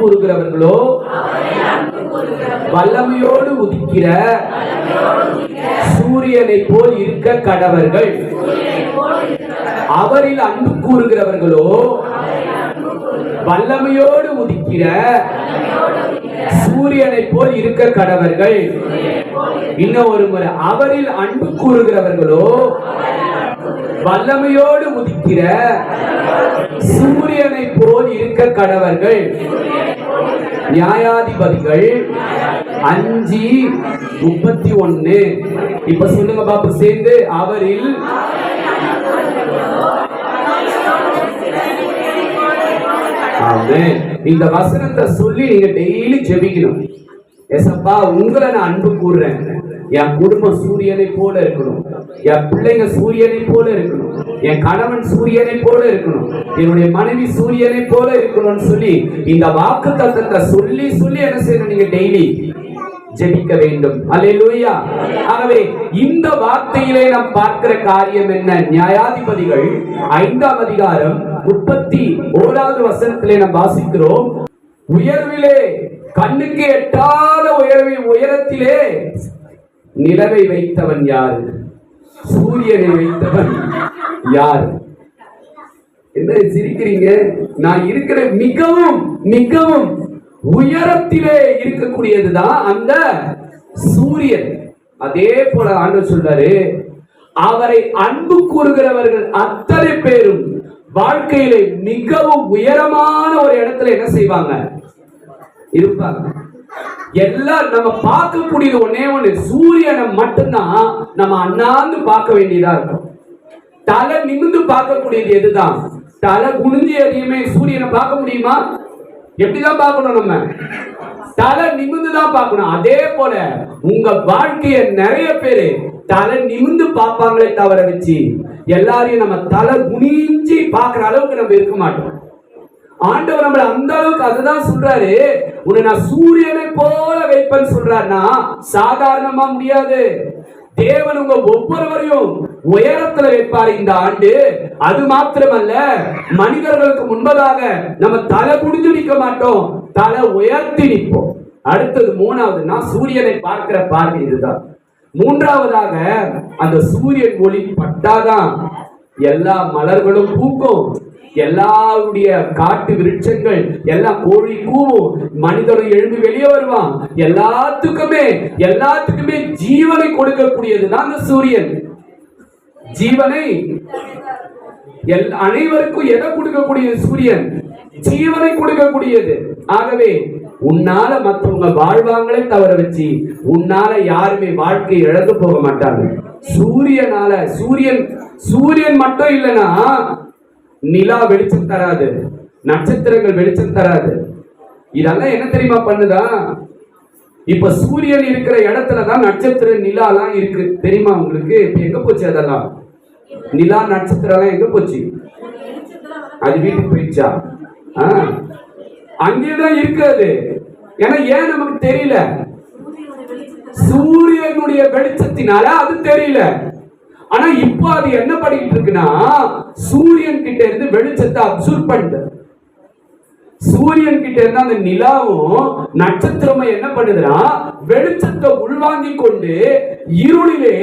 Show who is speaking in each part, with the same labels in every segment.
Speaker 1: கூறுகிறவர்களோ வல்லமையோடு உதிக்கிற சூரியனை போல் இருக்க கடவர்கள். அவரில் அன்பு கூறுகிறவர்களோ வல்லமையோடு உதிக்கிற சூரியனை போல் இருக்க கடவர்கள். இன்னும் ஒரு முறை அவரில் அன்பு கூறுகிறவர்களோ வல்லமையோடு உதிக்கிற சூரியனை இருக்க கடவர்கள். நியாயாதிபதிகள். அஞ்சு முப்பத்தி ஒன்னு. இப்ப சொல்லுங்க பாப்பு சேர்ந்து அவரில் இந்த வசனத்தை சொல்லி நீங்க டெய்லி ஜெபிக்கணும். எசப்பா உங்களை நான் அன்பு கூறுறேன். என் குடும்பம் சூரியனை போல இருக்கணும். என் பிள்ளைங்க சூரியனை போல இருக்கணும். என் கணவன் சூரியனை போல இருக்கணும். என்னுடைய மனைவி சூரியனை போல இருக்கணும்னு சொல்லி இந்த வாக்கு தத்தத்தை சொல்லி சொல்லி என்ன செய்யணும் நீங்க டெய்லி ஜெபிக்க வேண்டும். அல்லேலூயா ஆகவே இந்த வார்த்தையிலே நாம் பார்க்கிற காரியம் என்ன? நியாயாதிபதிகள் ஐந்தாம் அதிகாரம் முப்பத்தி ஓராவது வசனத்திலே நாம் வாசிக்கிறோம். உயர்விலே கண்ணுக்கு எட்டாத உயர்வில் உயரத்திலே நிலவை வைத்தவன் யார்? சூரியனை வைத்தவன் யார்? என்ன சிரிக்கிறீங்க? நான் இருக்கிற மிகவும் மிகவும் உயரத்திலே இருக்கக்கூடியதுதான் அந்த சூரியன். அதே போல ஆண்டவர் சொல்றாரு அவரை அன்பு கூறுகிறவர்கள் அத்தனை பேரும் வாழ்க்கையிலே மிகவும் உயரமான ஒரு இடத்துல என்ன செய்வாங்க? இருப்பாங்க. எல்லாம் நம்ம பார்க்கக்கூடியது ஒன்னே ஒண்ணு சூரியனை மட்டும்தான் நம்ம அண்ணாந்து பார்க்க வேண்டியதா இருக்கும். தலை நிமிந்து பார்க்கக்கூடியது எதுதான்? தலை குனிஞ்சு எதையுமே சூரியனை பார்க்க முடியுமா? எப்படிதான் பார்க்கணும் நம்ம? தலை நிமிந்து தான் பார்க்கணும். அதே போல உங்க வாழ்க்கையை நிறைய பேரு தலை நிமிந்து பார்ப்பாங்களே தவிர வச்சு எல்லாரையும் நம்ம தலை குனிஞ்சு பார்க்குற அளவுக்கு நம்ம இருக்க மாட்டோம். ஆண்டவர் நம்மள அந்த அளவுக்கு அதுதான் சொல்றாரு. உன்னை நான் சூரியனை போல வைப்பேன்னு சொல்றாருன்னா சாதாரணமா முடியாது. தேவன் உங்க ஒவ்வொருவரையும் உயரத்துல வைப்பார் இந்த ஆண்டு. அது மாத்திரமல்ல மனிதர்களுக்கு முன்பதாக நம்ம தலை குடிஞ்சு நிற்க மாட்டோம் தலை உயர்த்தி நிற்போம். அடுத்தது மூணாவது நான் சூரியனை பார்க்கிற பார்வை இதுதான். மூன்றாவதாக அந்த சூரியன் ஒளி பட்டாதான் எல்லா மலர்களும் பூக்கும். எல்லாருடைய காட்டு விருட்சங்கள் எல்லா கோழி கூவும். மனிதரும் எழுந்து வெளியே வருவான். எல்லாத்துக்குமே எல்லாத்துக்குமே ஜீவனை கொடுக்கக்கூடியதுதான் அந்த சூரியன். ஜீவனை எல் அனைவருக்கும் எதை கொடுக்கக்கூடிய சூரியன்? ஜீவனை கொடுக்கக்கூடியது. ஆகவே உன்னால மற்றவங்க வாழ்வாங்களே தவற வச்சு உன்னால யாருமே வாழ்க்கை இழந்து போக மாட்டாங்க. சூரியனால சூரியன் சூரியன் மட்டும் இல்லைன்னா நிலா வெளிச்சம் தராது நட்சத்திரங்கள் வெளிச்சம் தராது. இதெல்லாம் என்ன தெரியுமா பண்ணுதா? இப்ப சூரியன் இருக்கிற இடத்துல தான் நட்சத்திர நிலாலாம் இருக்கு. தெரியுமா உங்களுக்கு? இப்ப எங்க போச்சு அதெல்லாம்? நிலா நட்சத்திரம் எங்க போச்சு? அது வீட்டுக்கு போயிடுச்சா? ஆ. அங்கேதான் இருக்காது ஏன்னா ஏன் நமக்கு தெரியல? சூரியனுடைய வெளிச்சத்தினால அது தெரியல. ஆனா இப்போ அது என்ன பண்ணிட்டு இருக்குன்னா சூரியன் கிட்ட இருந்து வெளிச்சத்தை அப்சர்வ் பண்ணுது சூரியன் கிட்ட இருந்து அந்த நிலாவும் நட்சத்திரமும் என்ன பண்ணுதுன்னா வெளிச்சத்தை உள்வாங்கி கொண்டு இருளிலே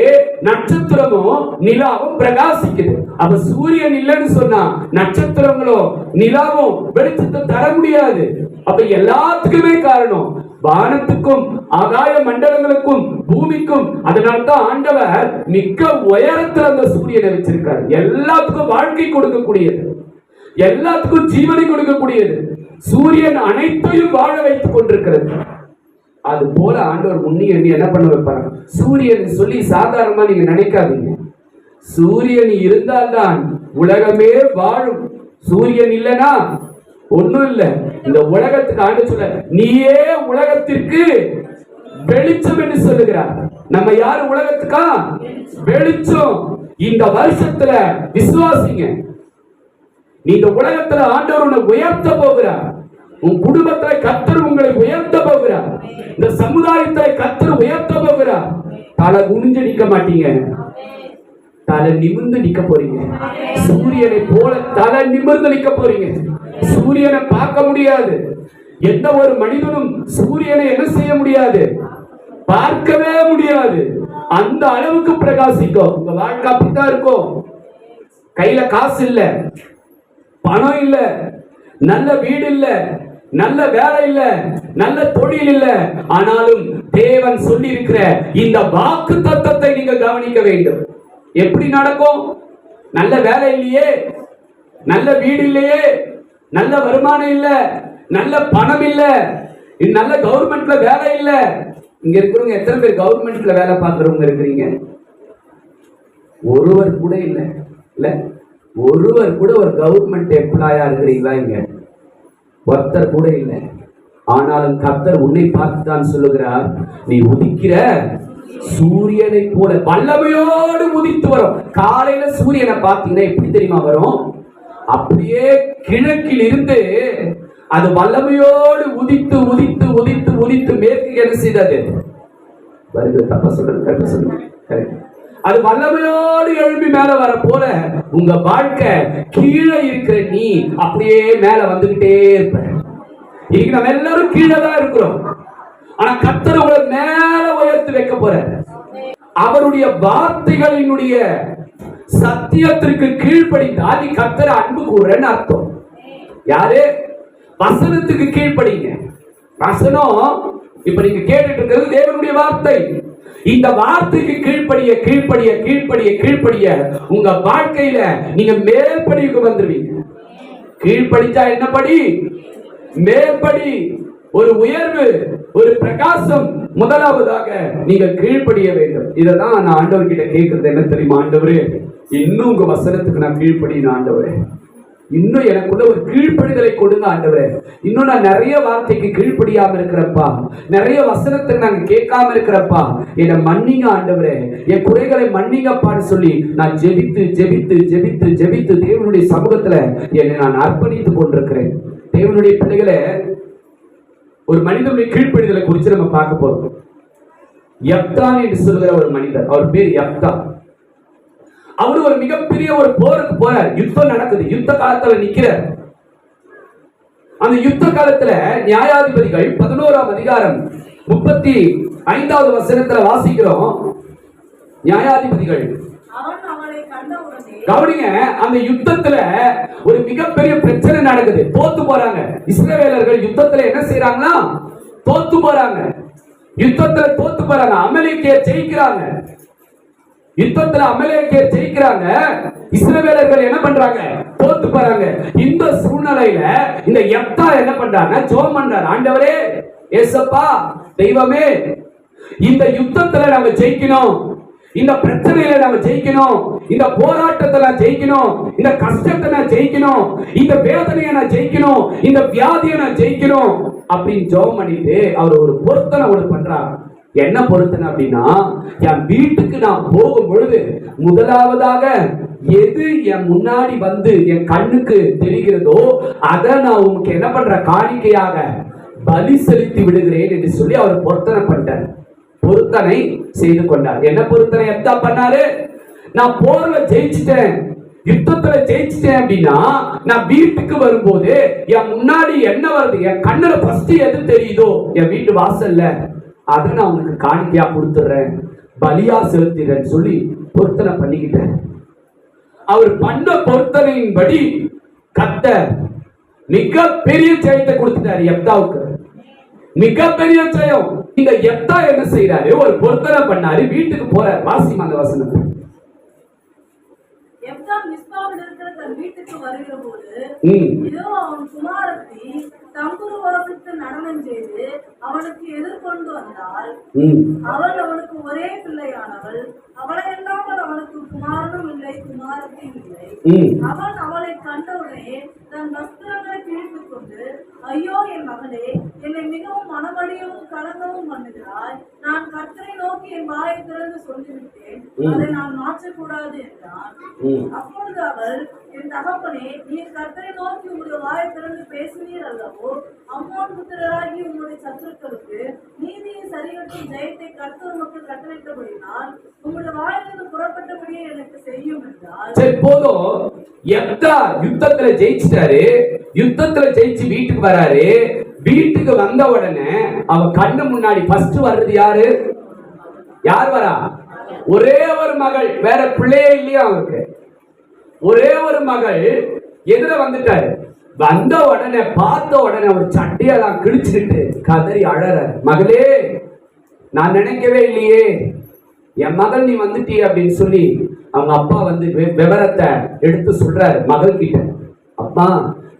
Speaker 1: நட்சத்திரமும் நிலாவும் பிரகாசிக்குது. அப்ப சூரியன் இல்லைன்னு சொன்னா நட்சத்திரங்களும் நிலாவும் வெளிச்சத்தை தர முடியாது. அப்ப எல்லாத்துக்குமே காரணம் வானத்துக்கும் ஆகாய மண்டலங்களுக்கும் பூமிக்கும் அதனால தான் ஆண்டவர் மிக்க உயரத்துல அந்த சூரியனை வச்சிருக்காரு. எல்லாத்துக்கும் வாழ்க்கை கொடுக்கக்கூடியது. எல்லாத்துக்கும் ஜீவனை கொடுக்கக்கூடியது. சூரியன் அனைத்தையும் வாழ வைத்துக் கொண்டிருக்கிறது. அது போல ஆண்டவர் முன்னி எண்ணி என்ன பண்ண வைப்பாங்க சூரியன் சொல்லி சாதாரணமா நீங்க நினைக்காதீங்க. சூரியன் இருந்தால்தான் உலகமே வாழும். சூரியன் இல்லைனா ஒன்றும் இல்லை. இந்த உலகத்துக்கு ஆண்டு சொல்ல நீயே உலகத்திற்கு வெளிச்சம் என்று சொல்லுகிறார். நம்ம யாரு உலகத்துக்கா? வெளிச்சம். இந்த வருஷத்துல விசுவாசிங்க. நீ இந்த உலகத்துல ஆண்டவர் உன்னை உயர்த்த போகிறார். உன் குடும்பத்துல கத்தர் உங்களை உயர்த்த போகிறார். இந்த சமுதாயத்துல கத்தர் உயர்த்த போகிறார். தலை குனிஞ்சு நிக்க மாட்டீங்க. தலை நிமிர்ந்து நிக்க போறீங்க. சூரியனை போல தலை நிமிர்ந்து நிக்க போறீங்க. சூரியனை பார்க்க முடியாது. எந்த ஒரு மனிதனும் சூரியனை என்ன செய்ய முடியாது? பார்க்கவே முடியாது. அந்த அளவுக்கு பிரகாசிக்கும் உங்க வாழ்க்கை அப்படித்தான் இருக்கும் கையில காசு இல்ல. பணம் இல்ல. நல்ல வீடு இல்ல. நல்ல வேலை இல்ல. நல்ல தொழில் இல்ல. ஆனாலும் தேவன் சொல்லி இருக்கிற இந்த வாக்கு தத்தத்தை நீங்க கவனிக்க வேண்டும். எப்படி நடக்கும்? நல்ல வேலை இல்லையே. நல்ல வீடு இல்லையே. நல்ல வருமானம் இல்ல நல்ல பணம் இல்ல நல்ல கவர்மெண்ட்ல வேலை இல்ல. இங்க இருக்கிறவங்க எத்தனை பேர் கவர்மெண்ட்ல வேலை பார்க்கறவங்க இருக்கிறீங்க? ஒருவர் கூட இல்ல இல்ல? ஒருவர் கூட ஒரு கவர்மெண்ட் எம்ப்ளாயா இருக்கிறீங்களா இங்க? ஒருத்தர் கூட இல்லை. ஆனாலும் கத்தர் உன்னை பார்த்து தான் சொல்லுகிறார் நீ உதிக்கிற சூரியனை போல வல்லமையோடு உதித்து வரும். காலையில சூரியனை பார்த்தீங்கன்னா எப்படி தெரியுமா வரும்? அப்படியே கிழக்கில் இருந்து அது வல்லமையோடு உதித்து உதித்து உதித்து உதித்து மேற்கு என்ன செய்தது? வருது சொல்றது அது வல்லமையோடு எழுப்பி மேல வர போல உங்க வாழ்க்கை கீழே இருக்கிற நீ அப்படியே மேல வந்துகிட்டே இருப்ப. இன்னைக்கு நம்ம எல்லாரும் கீழே தான் இருக்கிறோம். ஆனா கத்தர் உங்களை மேல உயர்த்தி வைக்க போற அவருடைய வார்த்தைகளினுடைய சத்தியத்திற்கு கீழ்ப்படிந்தா நீ கத்தர அன்பு கூறன்னு அர்த்தம். யாரு? வசனத்துக்கு கீழ்ப்படிங்க. வசனம் இப்ப நீங்க கேட்டுட்டு இருக்கிறது தேவனுடைய வார்த்தை. இந்த வார்த்தைக்கு கீழ்ப்படிய கீழ்ப்படிய கீழ்ப்படிய கீழ்ப்படிய உங்க வாழ்க்கையில நீங்க மேற்படிவுக்கு வந்துருவீங்க. கீழ்ப்படிச்சா என்ன படி? மேற்படி. ஒரு உயர்வு ஒரு பிரகாசம். முதலாவதாக நீங்கள் கீழ்ப்படிய வேண்டும். இததான் நான் ஆண்டவர்கிட்ட கேட்கறது. என்ன தெரியுமா ஆண்டவரே? இன்னும் உங்க வசனத்துக்கு நான் கீழ்ப்படின ஆண்டவரே. இன்னும் எனக்குள்ள ஒரு கீழ்ப்படிதலை கொடுங்க ஆண்டவரே. இன்னும் நான் நிறைய வார்த்தைக்கு கீழ்ப்படியாம இருக்கிறப்பா நிறைய வசனத்தை நாங்க கேட்காம இருக்கிறப்பா என்னை மன்னிங்க ஆண்டவரே. என் குறைகளை மன்னிங்கப்பான்னு சொல்லி நான் ஜெபித்து ஜெபித்து ஜெபித்து ஜெபித்து தேவனுடைய சமூகத்துல என்னை நான் அர்ப்பணித்துக் கொண்டிருக்கிறேன். தேவனுடைய பிள்ளைகளை ஒரு மனிதனுடைய கீழ்ப்படிதலை குறித்து நம்ம பார்க்க போறோம். யப்தான் என்று சொல்கிற ஒரு மனிதர். அவர் பேர் யப்தா அவர் ஒரு மிகப்பெரிய ஒரு போருக்கு போறார். யுத்தம் நடக்குது. யுத்த காலத்துல நிக்கிறார். அந்த யுத்த காலத்துல நியாயாதிபதிகள் பதினோராம் அதிகாரம் முப்பத்தி ஐந்தாவது வசனத்துல வாசிக்கிறோம். நியாயாதிபதிகள். கவனிங்க அந்த யுத்தத்துல ஒரு மிகப்பெரிய பிரச்சனை நடக்குது. தோத்து போறாங்க. இஸ்ரவேலர்கள் யுத்தத்துல என்ன செய்யறாங்கன்னா தோத்து போறாங்க. யுத்தத்துல தோத்து போறாங்க. அமலேக்கிய ஜெயிக்கிறாங்க. யுத்தத்துல அமலேக்கே ஜெயிக்கிறாங்க. இஸ்ரவேலர்கள் என்ன பண்றாங்க? தோத்து போறாங்க. இந்த சூழ்நிலையில இந்த யப்தா என்ன பண்றாங்க ஜோம் பண்றாரு. ஆண்டவரே ஏசப்பா தெய்வமே இந்த யுத்தத்துல நாங்க ஜெயிக்கணும். இந்த பிரச்சனையில நாம ஜெயிக்கணும். இந்த போராட்டத்தை நான் ஜெயிக்கணும். இந்த கஷ்டத்தை நான் ஜெயிக்கணும். இந்த வேதனையை நான் ஜெயிக்கணும். இந்த வியாதியை நான் ஜெயிக்கணும். அப்படின்னு ஜெபம் பண்ணிட்டு அவர் ஒரு பொருத்தனை ஒன்று பண்றாரு. என்ன பொருத்தன அப்படின்னா என் வீட்டுக்கு நான் போகும் பொழுது முதலாவதாக எது என் முன்னாடி வந்து என் கண்ணுக்கு தெரிகிறதோ அதை நான் உங்களுக்கு என்ன பண்ற? காணிக்கையாக பலி செலுத்தி விடுகிறேன் என்று சொல்லி அவர் பொருத்தனை பண்ணிட்டார். பொருத்தனை செய்து கொண்டார். என்ன பொருத்தனை? எத்தா பண்ணாரு? நான் போர்ல ஜெயிச்சிட்டேன். யுத்தத்துல ஜெயிச்சிட்டேன் அப்படின்னா நான் வீட்டுக்கு வரும்போது என் முன்னாடி என்ன வருது? என் கண்ணுல ஃபர்ஸ்ட் எது தெரியுதோ? என் வீட்டு வாசல்ல. அதை நான் உனக்கு காணிக்கையா கொடுத்துட்றேன் பலியா செலுத்திடுறேன்னு சொல்லி பொருத்தனை பண்ணிக்கிட்டேன். அவர் பண்ண பொருத்தனையின்படி கத்த மிக பெரிய ஜெயத்தை கொடுத்துட்டாரு எப்தாவுக்கு மிகப்பெரிய ஜெயம். இந்த எப்தா என்ன செய்யறாரு ஒரு பொருத்தனை பண்ணாரு. வீட்டுக்கு போறாரு. வாசிமா அந்த வசனத்தை.
Speaker 2: வீட்டுக்கு வருகிற போது
Speaker 1: ம்
Speaker 2: இதோ அவன் குமாரத்தி தம்புரு வாசித்து நடனம் செய்து அவனுக்கு எதிர்கொண்டு வந்தால் அவள் அவனுக்கு ஒரே பிள்ளையானவள். அவளை இல்லாமல் அவனுக்கு குமாரனும் இல்லை குமாரத்தியும் இல்லை.
Speaker 1: ம்.
Speaker 2: அவன் அவளை கண்டவுடனே தன் வஸ்திரங்களை கிழித்துக் கொண்டு ஐயோ என் மகளே என்னை மிகவும் மனமடியவும் கலங்கவும் பண்ணுகிறாய் நான் கர்த்தரை நோக்கி என் வாயை திறந்து சொல்லிவிட்டேன். அதை நான் மாற்றக்கூடாது என்றான். அப்பொழுது அவள் தகப்பனே நீர் கர்த்தரை நோக்கி உங்களுடைய வாயை திறந்து பேசினீர் அல்லவோ அம்மோன் புத்திரராகி உங்களுடைய சத்துருக்களுக்கு நீதியை சரிகட்டும் ஜெயத்தை கர்த்தர் உமக்கு கட்டளைத்தபடினால் உங்களுடைய வாயிலிருந்து புறப்பட்டபடியே எனக்கு செய்யும் என்றால்
Speaker 1: சரி போதும். எப்தா யுத்தத்துல ஜெயிச்சிட்டாரு. யுத்தத்துல ஜெயிச்சு வீட்டுக்கு வராரு. வீட்டுக்கு வந்த உடனே அவன் கண்ணு முன்னாடி ஃபர்ஸ்ட் வர்றது யாரு? யார் வரா? ஒரே ஒரு மகள். வேற பிள்ளையே இல்லையா அவருக்கு? ஒரே ஒரு மகள் எதிர வந்துட்டாரு. வந்த உடனே பார்த்த உடனே அவர் சட்டையெல்லாம் கிழிச்சுக்கிட்டு கதறி அழற மகளே நான் நினைக்கவே இல்லையே. என் மகள் நீ வந்துட்டிய அப்படின்னு சொல்லி அவங்க அப்பா வந்து விவரத்தை எடுத்து சொல்றாரு மகள் கிட்ட அப்பா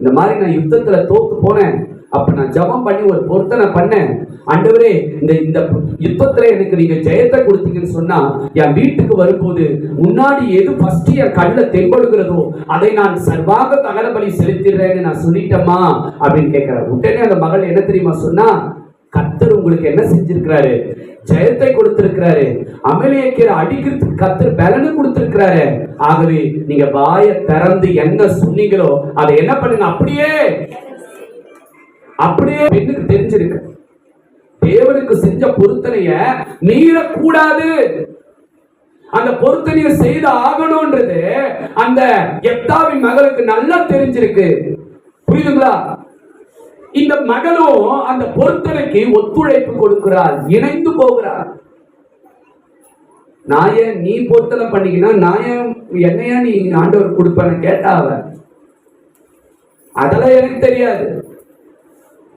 Speaker 1: இந்த மாதிரி நான் யுத்தத்துல தோத்து போனேன். அப்ப நான் ஜெபம் பண்ணி ஒரு பொருத்தனை பண்ணேன். ஆண்டவரே இந்த இந்த யுத்தத்துல எனக்கு நீங்க ஜெயத்தை கொடுத்தீங்கன்னு சொன்னா என் வீட்டுக்கு வரும்போது முன்னாடி எது ஃபர்ஸ்ட் என் கண்ணுல தென்படுகிறதோ அதை நான் சர்வாக தகன பலி செலுத்திடுறேன்னு நான் சொல்லிட்டேமா அப்படின்னு கேட்கிறேன் உடனே அந்த மகள் என்ன தெரியுமா சொன்னா கத்தர் உங்களுக்கு என்ன செஞ்சிருக்கிறாரு? ஜெயத்தை கொடுத்திருக்கிறாரு. அமலேக்கிற அடிக்கிறதுக்கு கத்தர் பலனு கொடுத்திருக்கிறாரு. ஆகவே நீங்க வாயை திறந்து என்ன சொன்னீங்களோ அதை என்ன பண்ணுங்க? அப்படியே அப்படியே பெண்ணுக்கு தெரிஞ்சிருக்கு. தேவனுக்கு செஞ்ச பொருத்தனைய மீறக்கூடாது. அந்த பொருத்தனைய செய்து ஆகணும்ன்றது அந்த எப்தாவின் மகளுக்கு நல்லா தெரிஞ்சிருக்கு. புரியுதுங்களா? இந்த மகளும் அந்த பொருத்தனைக்கு ஒத்துழைப்பு கொடுக்கிறார் இணைந்து போகிறார் நான் ஏன் நீ பொருத்தனை பண்ணீங்கன்னா நான் ஏன் என்னையா நீ ஆண்டவர் கொடுப்பேன்னு கேட்டா அவ அதெல்லாம் எனக்கு தெரியாது.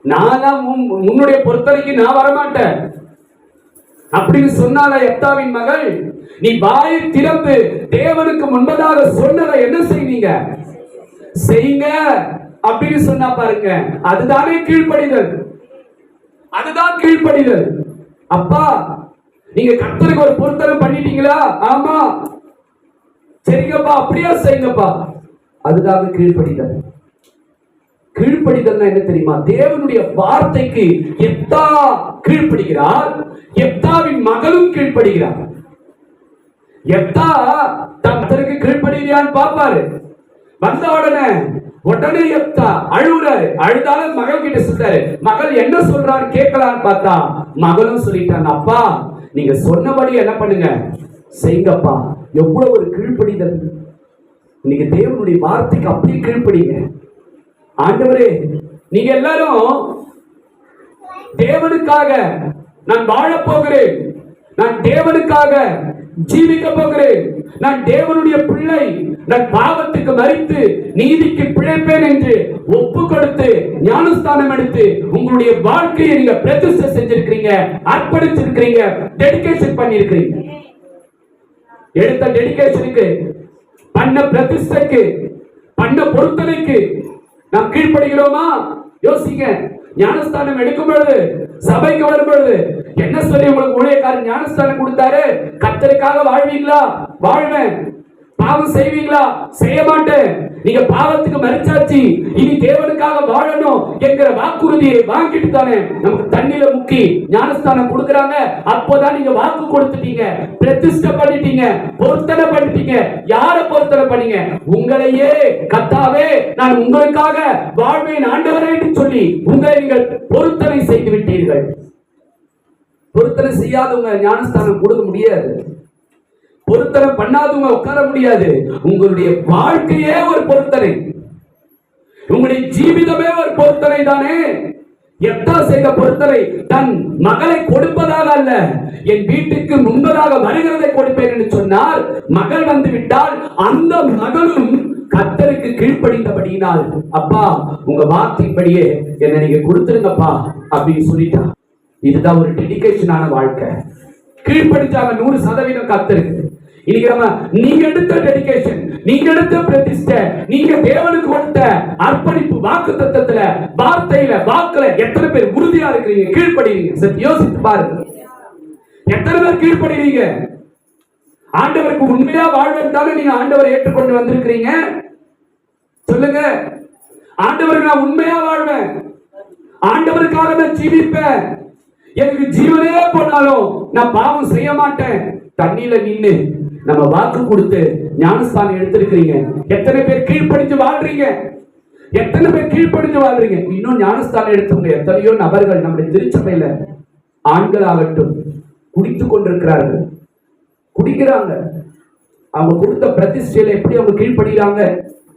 Speaker 1: நான் தான் உன்னுடைய பொறுத்தனைக்கு நான் வரமாட்டேன். அப்படின்னு சொன்னால எப்தாவின் மகள் நீ வாயை திறந்து தேவனுக்கு முன்பதாக சொன்னதை என்ன செய்வீங்க? செய்யுங்க. அப்படின்னு சொன்னா பாருங்க அதுதானே கீழ்ப்படிதல். அதுதான் கீழ்ப்படிதல். அப்பா நீங்க கத்தருக்கு ஒரு பொருத்தனை பண்ணிட்டீங்களா? ஆமா. சரிங்கப்பா அப்படியா செய்யுங்கப்பா. அதுதான் கீழ்ப்படிதல். கீழ்ப்படிதல்னா என்ன தெரியுமா? தேவனுடைய வார்த்தைக்கு எப்தா கீழ்ப்படுகிறார் எப்தாவின் மகளும் கீழ்ப்படுகிறார். எப்தா தத்தருக்கு கீழ்ப்படுகிறான்னு பார்ப்பாரு. வந்த உடனே உடனே எப்தா அழுகுறாரு. அழுதாலும் மகள் கிட்ட சொல்றாரு மகள் என்ன சொல்றாரு கேட்கலான்னு பார்த்தா மகளும் சொல்லிட்டாங்க அப்பா நீங்க சொன்னபடி என்ன பண்ணுங்க? செய்யுங்கப்பா எவ்வளவு ஒரு கீழ்ப்படிதல். இன்னைக்கு தேவனுடைய வார்த்தைக்கு அப்படியே கீழ்ப்படிங்க. ஆண்டவரே நீங்க எல்லாரும் தேவனுக்காக நான் வாழ போகிறேன். நான் தேவனுக்காக ஜீவிக்க போகிறேன். நான் தேவனுடைய பிள்ளை நான் பாவத்துக்கு மறித்து நீதிக்கு பிழைப்பேன் என்று ஒப்பு கொடுத்து ஞானஸ்தானம் எடுத்து உங்களுடைய வாழ்க்கையை நீங்க பிரதிஷ்டை செஞ்சிருக்கிறீங்க அர்ப்பணிச்சிருக்கிறீங்க டெடிகேஷன் பண்ணிருக்கிறீங்க எடுத்த டெடிகேஷனுக்கு பண்ண பிரதிஷ்டைக்கு பண்ண பொருத்தனைக்கு நாம் கீழ்ப்படுகிறோமா? யோசிங்க. ஞானஸ்தானம் எடுக்கும் பொழுது சபைக்கு வரும் பொழுது என்ன சொல்லி உங்களுக்கு ஊழியக்காரர் ஞானஸ்தானம் கொடுத்தாரு? கத்தருக்காக வாழ்வீங்களா? வாழ்வேன். பாவம் செய்வீங்களா? செய்ய மாட்டேன் நீங்க பாவத்துக்கு மறைச்சாச்சு இனி தேவனுக்காக வாழணும் என்கிற வாக்குறுதியை வாங்கிட்டு தானே நமக்கு தண்ணியில முக்கி ஞானஸ்தானம் கொடுக்கறாங்க. அப்போதான் நீங்க வாக்கு கொடுத்துட்டீங்க. பிரதிஷ்ட பண்ணிட்டீங்க. பொருத்தனை பண்ணிட்டீங்க. யார பொருத்தனை பண்ணீங்க? உங்களையே. கத்தாவே நான் உங்களுக்காக வாழ்வேன் ஆண்டவரே என்று சொல்லி உங்களை நீங்கள் பொருத்தனை செய்து விட்டீர்கள். பொருத்தனை செய்யாதவங்க ஞானஸ்தானம் கொடுக்க முடியாது. பொருத்தனை பண்ணாதவங்க உட்கார முடியாது. உங்களுடைய வாழ்க்கையே ஒரு பொருத்தனை. உங்களுடைய ஜீவிதமே ஒரு பொருத்தனை தானே. எத்தா செய்த பொருத்தனை? தன் மகளை கொடுப்பதாக அல்ல. என் வீட்டுக்கு முன்பதாக வருகிறதை கொடுப்பேன் என்று சொன்னால் மகள் வந்து விட்டால் அந்த மகளும் கத்தருக்கு கீழ்ப்படிந்தபடியினால் அப்பா உங்க வார்த்தைப்படியே என்னை நீங்க கொடுத்துருங்கப்பா அப்படின்னு சொல்லிட்டா. இதுதான் ஒரு டெடிகேஷனான வாழ்க்கை. கீழ்ப்படிச்சாங்க நூறு சதவீதம் கத்தருக்கு. இன்னைக்கு நம்ம நீங்க எடுத்த டெடிக்கேஷன் நீங்க எடுத்த பிரதிஷ்டை நீங்க தேவனுக்கு கொடுத்த அர்ப்பணிப்பு வாக்கு தத்துவத்துல வார்த்தையில வாக்குல எத்தனை பேர் உறுதியா இருக்கிறீங்க? கீழ்ப்படுறீங்க. சரி யோசித்து பாருங்க. எத்தனை பேர் கீழ்ப்படுறீங்க? ஆண்டவருக்கு உண்மையா வாழ்வேன் தானே நீங்க ஆண்டவரை ஏற்றுக்கொண்டு வந்திருக்கிறீங்க. சொல்லுங்க. ஆண்டவருக்கு நான் உண்மையா வாழ்வேன். ஆண்டவருக்காக நான் ஜீவிப்பேன். எனக்கு ஜீவனே போனாலும் நான் பாவம் செய்ய மாட்டேன். தண்ணியில நின்று நம்ம வாக்கு கொடுத்து ஞானஸ்தானம் எடுத்திருக்கிறீங்க. எத்தனை பேர் கீழ்ப்படிஞ்சு வாழ்றீங்க? எத்தனை பேர் கீழ்ப்படிஞ்சு வாழ்றீங்க? இன்னும் ஞானஸ்தானம் எடுத்தவங்க எத்தனையோ நபர்கள் நம்முடைய திருச்சபையில ஆண்களாகட்டும் குடித்து கொண்டிருக்கிறார்கள். குடிக்கிறாங்க. அவங்க கொடுத்த பிரதிஷ்டையில எப்படி அவங்க கீழ்ப்படுகிறாங்க?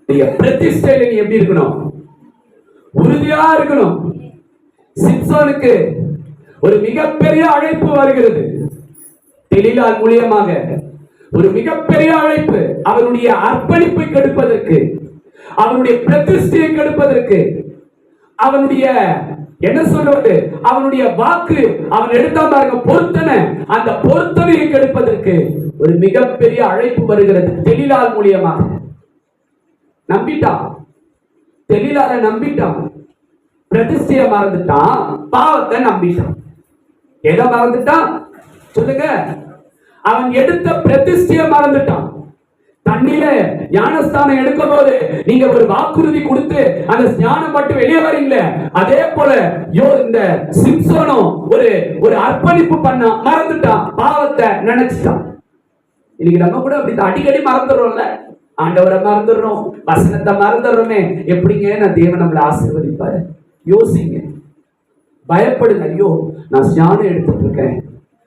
Speaker 1: நீ பிரதிஷ்டையில நீ எப்படி இருக்கணும்? உறுதியா இருக்கணும். சிம்சோனுக்கு ஒரு மிகப்பெரிய அழைப்பு வருகிறது. தெளிலால் மூலியமாக ஒரு மிகப்பெரிய அழைப்பு அவனுடைய அர்ப்பணிப்பை கெடுப்பதற்கு அவனுடைய பிரதிஷ்டையை கெடுப்பதற்கு. அவனுடைய என்ன சொல்றது? அவனுடைய வாக்கு அவன் எடுத்தா பாருங்க பொருத்தனை. அந்த பொருத்தனையை கெடுப்பதற்கு ஒரு மிகப்பெரிய அழைப்பு வருகிறது தெளிலால் மூலியமாக. நம்பிட்டான். தெளிலால நம்பிட்டான். பிரதிஷ்டைய மறந்துட்டான். பாவத்தை நம்பிட்டான். எதை மறந்துட்டான்? சொல்லுங்க. அவன் எடுத்த பிரதிஷ்டைய மறந்துட்டான். தண்ணியில ஞானஸ்தானம் எடுக்கும் போது நீங்க ஒரு வாக்குறுதி கொடுத்து அந்த ஞானம் மட்டும் வெளியே வரீங்கள அதே போல யோ இந்த சிம்சோனும் ஒரு ஒரு அர்ப்பணிப்பு பண்ண மறந்துட்டான் பாவத்தை நினைச்சிட்டான். இன்னைக்கு நம்ம கூட அப்படி அடிக்கடி மறந்துடுறோம்ல? ஆண்டவரை மறந்துடுறோம் வசனத்தை மறந்துடுறோமே. எப்படிங்க நான் தேவன் நம்மளை ஆசீர்வதிப்பாரு? யோசிங்க. பயப்படுங்க. ஐயோ நான் ஞானம் எடுத்துட்டு இருக்கேன்.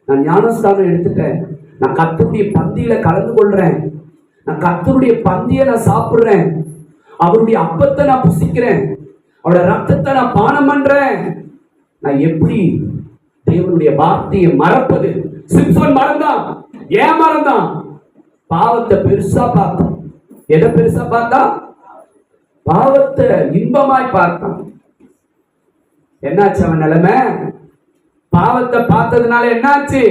Speaker 1: நான் ஞானஸ்தானம் எடுத்துட்டேன். நான் கத்தருடைய பந்தியில கலந்து கொள்றேன். நான் கத்தருடைய பந்தியை நான் சாப்பிடுறேன். அவருடைய அப்பத்தை நான் புசிக்கிறேன். அவரோட ரத்தத்தை நான் பானம் பண்றேன். நான் எப்படி தேவனுடைய வார்த்தையை மறப்பது? சிம்சோன் மறந்தான். ஏன் மறந்தான்? பாவத்தை பெருசா பார்த்தான். எதை பெருசா பார்த்தான்? பாவத்தை இன்பமாய் பார்த்தான். என்னாச்சு அவன் நிலைமை? பாவத்தை பார்த்ததுனால என்னாச்சு?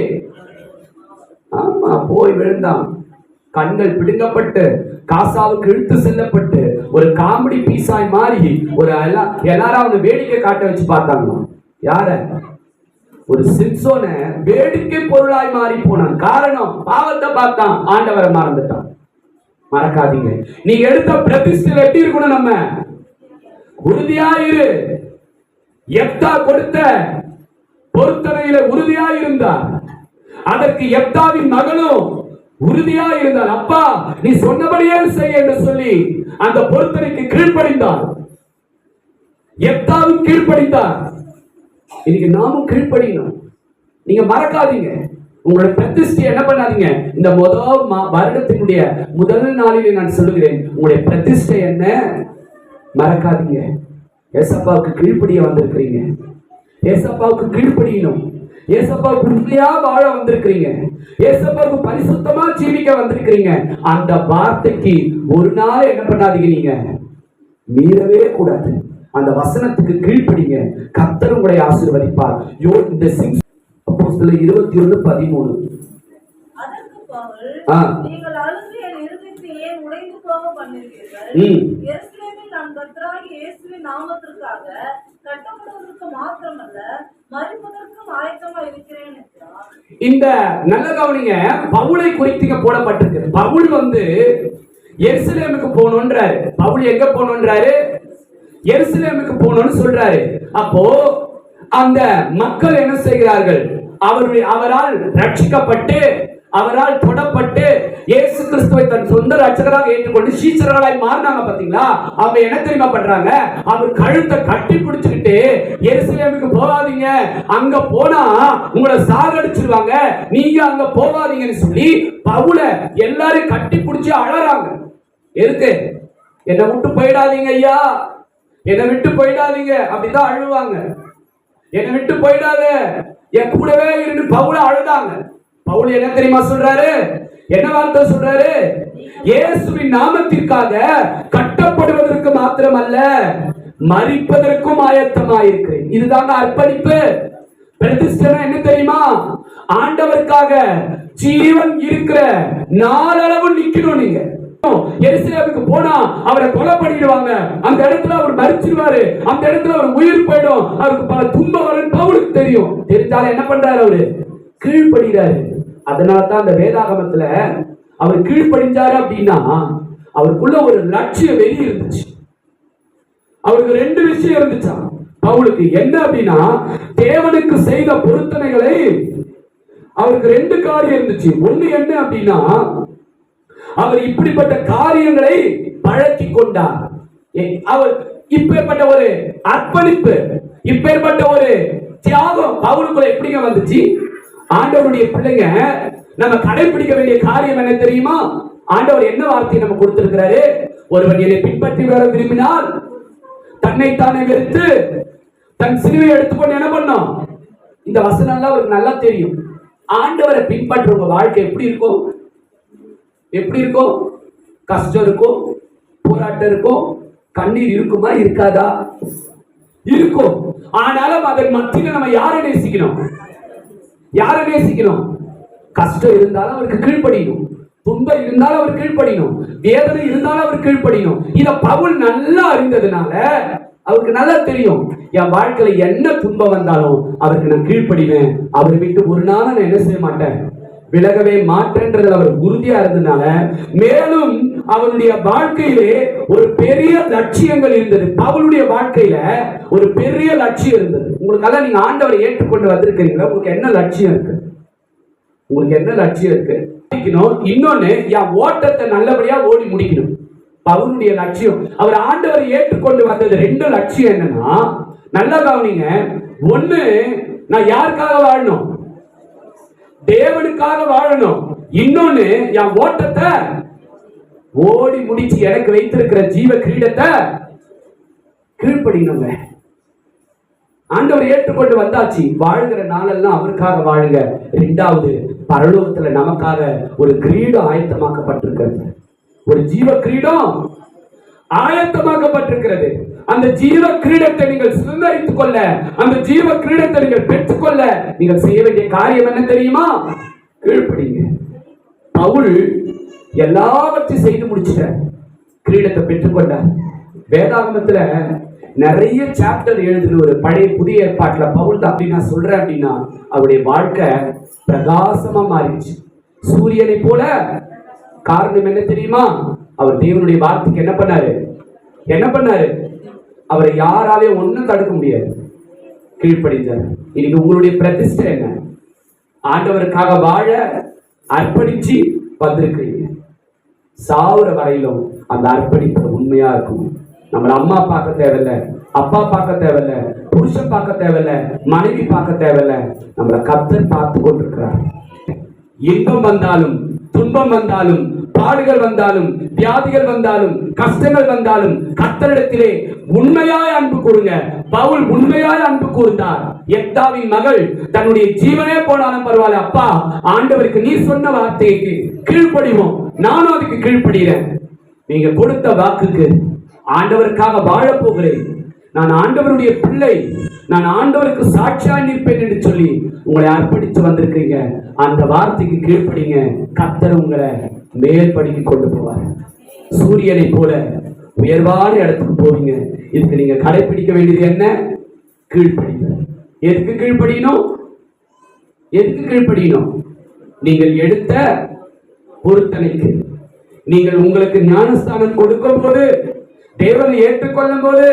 Speaker 1: ஆமா போய் விழுந்தான். கண்கள் பிடுங்கப்பட்டு காசாவுக்கு இழுத்து செல்லப்பட்டு ஒரு காமெடி பீஸாய் மாறி ஒரு எல்லாராவது எல்லாரும் அவனை வேடிக்கை காட்ட வச்சு பார்த்தாங்க. யார? ஒரு சிம்சோனை வேடிக்கை பொருளாய் மாறி போனான். காரணம் பாவத்தை பார்த்தான். ஆண்டவரை மறந்துட்டான். மறக்காதீங்க. நீ எடுத்த பிரதிஷ்டை வெட்டி இருக்கணும் நம்ம. உறுதியா இரு. கொடுத்த பொருத்தனையில உறுதியா அதற்கு எப்தாவின் மகனும் உறுதியா இருந்தார் அப்பா நீ சொன்னபடியே செய் என்று சொல்லி அந்த பொருத்தனைக்கு கீழ்ப்படிந்தார். எப்தாவும் கீழ்ப்படிந்தார். இன்னைக்கு நாமும் கீழ்ப்படியணும். நீங்க மறக்காதீங்க. உங்களோட பிரதிஷ்டை என்ன பண்ணாதீங்க. இந்த முதல் மா- வருடத்தினுடைய முதல் நாளிலே நான் சொல்லுகிறேன். உங்களுடைய பிரதிஷ்டை என்ன? மறக்காதீங்க. ஏசப்பாவுக்கு கீழ்ப்படிய வந்திருக்கிறீங்க. ஏசப்பாவுக்கு கீழ்ப்படியணும். ஏசப்பாவுக்கு உண்மையா வாழ வந்திருக்கிறீங்க. ஏசப்பாவுக்கு பரிசுத்தமா ஜீவிக்க வந்திருக்கிறீங்க. அந்த வார்த்தைக்கு ஒரு நாள் என்ன பண்ணாதீங்க நீங்க. மீறவே கூடாது. அந்த வசனத்துக்கு கீழ்ப்படிங்க. கர்த்தர் உங்களை ஆசீர்வதிப்பார். யோ இந்த சிக்ஸ் அப்போஸ்தலர் இருபத்தி ஒன்று பதிமூணு
Speaker 2: நாமத்திற்காக கட்டப்படுவதற்கு மாத்திரமல்ல,
Speaker 1: இந்த நல்ல கவனிங்க பவுலை குறித்து போடப்பட்டிருக்கு. பவுல் வந்து எருசலேமுக்கு போகணுன்றாரு. பவுல் எங்க போகணுன்றாரு? எருசலேமுக்கு போகணும்னு சொல்றாரு. அப்போ அந்த மக்கள் என்ன செய்கிறார்கள்? அவருடைய அவரால் ரட்சிக்கப்பட்டு அவரால் தொடப்பட்டு இயேசு கிறிஸ்துவை தன் சொந்த ரட்சகராக ஏற்றுக்கொண்டு சீச்சர்களாய் மாறினாங்க பாத்தீங்களா அவங்க என்ன தெரியுமா பண்றாங்க? அவர் கழுத்தை கட்டி பிடிச்சுக்கிட்டு எருசலேமுக்கு போகாதீங்க. அங்க போனா உங்களை சாகடிச்சிருவாங்க. நீங்க அங்க போகாதீங்கன்னு சொல்லி பவுல எல்லாரும் கட்டி பிடிச்சி அழறாங்க. எதுக்கு? என்னை விட்டு போயிடாதீங்க ஐயா. என்னை விட்டு போயிடாதீங்க. அப்படிதான் அழுவாங்க. என்னை விட்டு போயிடாத. என் கூடவே இருந்து பவுல அழுதாங்க. பவுல் என்ன தெரியுமா சொல்றாரு? என்ன வார்த்தை சொல்றாரு? இயேசுவின் நாமத்திற்காக கட்டப்படுவதற்கு மாத்திரம் அல்ல மறிப்பதற்கும் ஆயத்தமாயிருக்கு. இதுதாங்க அர்ப்பணிப்பு. பிரதிஷ்டனா என்ன தெரியுமா? ஆண்டவருக்காக ஜீவன் இருக்கிற நாளளவு நிக்கணும் நீங்க. எருசலேமுக்கு போனா அவரை கொலை பண்ணிடுவாங்க. அந்த இடத்துல அவர் மறிச்சிருவாரு அந்த இடத்துல அவர் உயிர் போயிடும். அவருக்கு பல துன்பம் வரும் பவுலுக்கு தெரியும். தெரிஞ்சாலும் என்ன பண்றாரு அவரு? கீழ்படுகிறாரு அதனால தான் அந்த வேதாகமத்துல அவர் கீழ்ப்படிஞ்சாரு அப்படின்னா அவருக்குள்ள ஒரு லட்சிய வெறி இருந்துச்சு. அவருக்கு ரெண்டு விஷயம் இருந்துச்சா? பவுலுக்கு என்ன அப்படின்னா தேவனுக்கு செய்த பொருத்தனைகளை அவருக்கு ரெண்டு காரியம் இருந்துச்சு. ஒண்ணு என்ன அப்படின்னா அவர் இப்படிப்பட்ட காரியங்களை பழக்கி கொண்டார். அவர் இப்பேற்பட்ட ஒரு அர்ப்பணிப்பு இப்பேற்பட்ட ஒரு தியாகம் பவுலுக்குள்ள எப்படிங்க வந்துச்சு? ஆண்டவருடைய பிள்ளைங்க நம்ம கடைபிடிக்க வேண்டிய காரியம் என்ன தெரியுமா? ஆண்டவர் என்ன வார்த்தையை நம்ம கொடுத்திருக்கிறாரு? ஒருவன் என்னை பின்பற்றி வர விரும்பினால் தன்னைத்தானே வெறுத்து தன் சிலுவை எடுத்துக்கொண்டு என்ன பண்ணோம்? இந்த வசனம் எல்லாம் அவருக்கு நல்லா தெரியும். ஆண்டவரை பின்பற்ற உங்க வாழ்க்கை எப்படி இருக்கும்? எப்படி இருக்கும்? கஷ்டம் இருக்கும் போராட்டம் இருக்கும் கண்ணீர் இருக்குமா? இருக்காதா? இருக்கும். ஆனாலும் அதன் மத்தியில நம்ம யாரை நேசிக்கணும்? யாரை நேசிக்கணும்? கஷ்டம் இருந்தாலும் அவருக்கு கீழ்ப்படியணும். துன்பம் இருந்தாலும் அவர் கீழ்ப்படியணும். வேதனை இருந்தாலும் அவர் கீழ்ப்படியணும். இத பவுல் நல்லா அறிந்ததுனால அவருக்கு நல்லா தெரியும். என் வாழ்க்கையில என்ன துன்பம் வந்தாலும் அவருக்கு நான் கீழ்ப்படிவேன். அவரை விட்டு ஒரு நாள் நான் என்ன செய்ய மாட்டேன்? விலகவே மாட்டேன்றது அவர் உறுதியா இருந்ததுனால மேலும் அவனுடைய வாழ்க்கையிலே ஒரு பெரிய லட்சியங்கள் இருந்தது. பவுலுடைய வாழ்க்கையில ஒரு பெரிய லட்சியம் இருந்தது. உங்களுக்கெல்லாம் நீங்க ஆண்டவரை ஏற்றுக்கொண்டு வந்திருக்கிறீங்களா? உங்களுக்கு என்ன லட்சியம் இருக்கு? உங்களுக்கு என்ன லட்சியம் இருக்கு? இன்னொன்னு என் ஓட்டத்தை நல்லபடியா ஓடி முடிக்கணும். பவுனுடைய லட்சியம். அவர் ஆண்டவரை ஏற்றுக்கொண்டு வந்தது ரெண்டு லட்சியம் என்னன்னா நல்லா கவனிங்க. ஒண்ணு நான் யாருக்காக வாழணும்? தேவனுக்காக வாழணும். இன்னொன்னு என் ஓட்டத்தை ஓடி முடிச்சு எனக்கு வைத்திருக்கிற ஜீவ கிரீடத்தை கீழ்ப்படினுங்க ஆண்டவர் ஏற்றுக்கொண்டு வந்தாச்சு. வாழ்கிற நாளெல்லாம் அவருக்காக வாழுங்க. ரெண்டாவது பரலோகத்துல நமக்காக ஒரு கிரீடம் ஆயத்தமாக்கப்பட்டிருக்கிறது. ஒரு ஜீவ கிரீடம் ஆயத்தமாக்கப்பட்டிருக்கிறது. அந்த ஜீவ கிரீடத்தை நீங்கள் சுதந்திரித்துக் கொள்ள அந்த ஜீவ கிரீடத்தை நீங்கள் பெற்றுக்கொள்ள நீங்கள் செய்ய வேண்டிய காரியம் என்ன தெரியுமா? கீழ்ப்படிங்க. பவுல் எல்லாவற்றையும் செய்து முடிச்சிட்டார் கிரீடத்தை பெற்றுக்கொண்டார். வேதாகமத்துல நிறைய சாப்டர் எழுதின ஒரு பழைய புதிய ஏற்பாட்டுல பவுல் அப்படின்னா சொல்ற நான் அப்படின்னா அவருடைய வாழ்க்கை பிரகாசமா மாறிடுச்சு. சூரியனை போல காரணம் என்ன தெரியுமா? அவர் தேவனுடைய வார்த்தைக்கு என்ன பண்ணாரு? என்ன பண்ணாரு? அவரை யாராலையும் ஒன்றும் தடுக்க முடியாது. கீழ்ப்படிந்தார். இன்னைக்கு உங்களுடைய பிரதிஷ்டை என்ன? ஆண்டவருக்காக வாழ அர்ப்பணிச்சு வந்திருக்கிறீங்க சாவுற வரையிலும் அந்த அர்ப்பணிப்பு உண்மையா இருக்கும். நம்மள அம்மா பார்க்க தேவையில்ல அப்பா பார்க்க தேவையில்ல புருஷன் பார்க்க தேவையில்ல மனைவி பார்க்க தேவையில்ல. நம்மளை கத்தர் பார்த்து கொண்டிருக்கிறார். இன்பம் வந்தாலும் துன்பம் வந்தாலும் பாடுகள் வந்தாலும் வியாதிகள் வந்தாலும் கஷ்டங்கள் வந்தாலும் கத்தரிடத்திலே உண்மையாய் அன்பு கூறுங்க. பவுல் உண்மையாய் அன்பு கூர்ந்தார். எத்தாவின் மகள் தன்னுடைய ஜீவனே போனாலும் பரவாயில்ல. அப்பா ஆண்டவருக்கு நீ சொன்ன வார்த்தைக்கு கீழ்ப்படிவோம். நானும் அதுக்கு கீழ்ப்படுகிறேன். நீங்க கொடுத்த வாக்குக்கு ஆண்டவருக்காக வாழப் போகிறேன். நான் ஆண்டவருடைய பிள்ளை. நான் ஆண்டவருக்கு சாட்சியா நிற்பேன் என்று சொல்லி உங்களை அர்ப்பணித்து வந்திருக்கீங்க. அந்த வார்த்தைக்கு கீழ்ப்படிங்க. கத்தர் உங்களை மேல் படிக்கு கொண்டு போவார். சூரியனை போல உயர்வான இடத்துக்கு போவீங்க. இதுக்கு நீங்க கடைபிடிக்க வேண்டியது என்ன? கீழ்ப்படிங்க எதுக்கு கீழ்ப்படியணும்? எதுக்கு கீழ்ப்படியணும்? நீங்கள் எடுத்த பொருத்தனைக்கு. நீங்கள் உங்களுக்கு ஞானஸ்தானம் கொடுக்கும் போது தேவனை ஏற்றுக்கொள்ளும் போது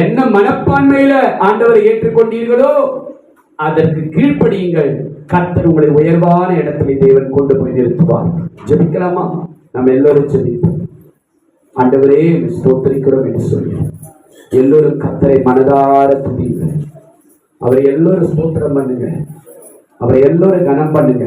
Speaker 1: என்ன மனப்பான்மையில ஆண்டவரை ஏற்றுக்கொண்டீர்களோ அதற்கு கீழ்ப்படியுங்கள். கர்த்தர் உங்களை உயர்வான இடத்துல தேவன் கொண்டு போய் நிறுத்துவார். ஜபிக்கலாமா? நம்ம எல்லோரும் ஜபிப்போம். ஆண்டவரே ஸ்தோத்தரிக்கிறோம் என்று சொல்லி எல்லோரும் கர்த்தரை மனதார துதிங்க அவரை எல்லோரும் ஸ்தோத்திரம் பண்ணுங்க அவரை எல்லோரும் கனம் பண்ணுங்க